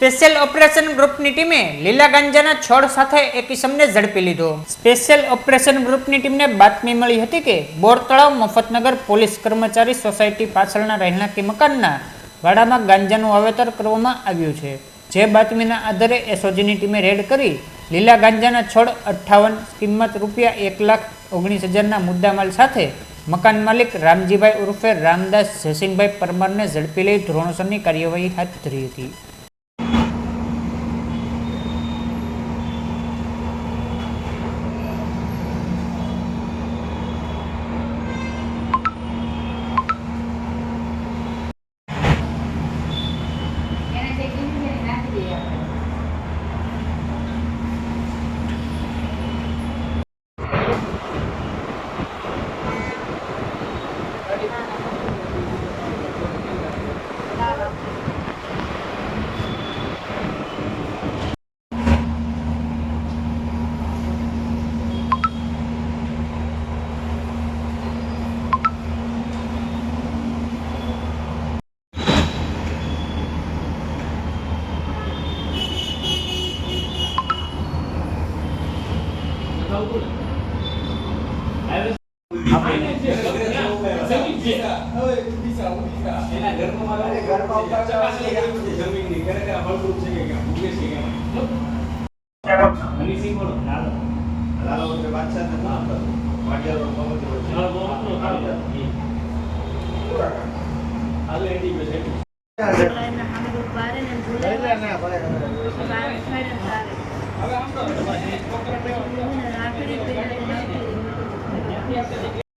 Special operation ગ્રુપની ટીમે લીલા ગાંજાના છોડ સાથે એક ઇસમને ઝડપી લીધો. સ્પેશિયલ ઓપરેશન ગ્રુપની ટીમને બાતમી મળી હતી કે બોર તળાવ મફતનગર પોલીસ કર્મચારી સોસાયટી પાછળના રહેણાંકી મકાનના વાડામાં ગાંજાનું વાવેતર કરવામાં આવ્યું છે. જે બાતમીના આધારે એસઓજીની ટીમે રેડ કરી લીલા ગાંજાના છોડ અઠ્ઠાવન કિંમત રૂપિયા એક લાખ ઓગણીસ હજારના મુદ્દામાલ સાથે મકાન માલિક રામજીભાઈ ઉર્ફે રામદાસ જસીનભાઈ પરમારને ઝડપી લઈ ધોરણસરની કાર્યવાહી હાથ ધરી હતી. I was. એમના સામે કોઈ પાડે ને એમ ઝૂલે બાર ફાડે તારે. રાખડી પહેરીને નાખી દે.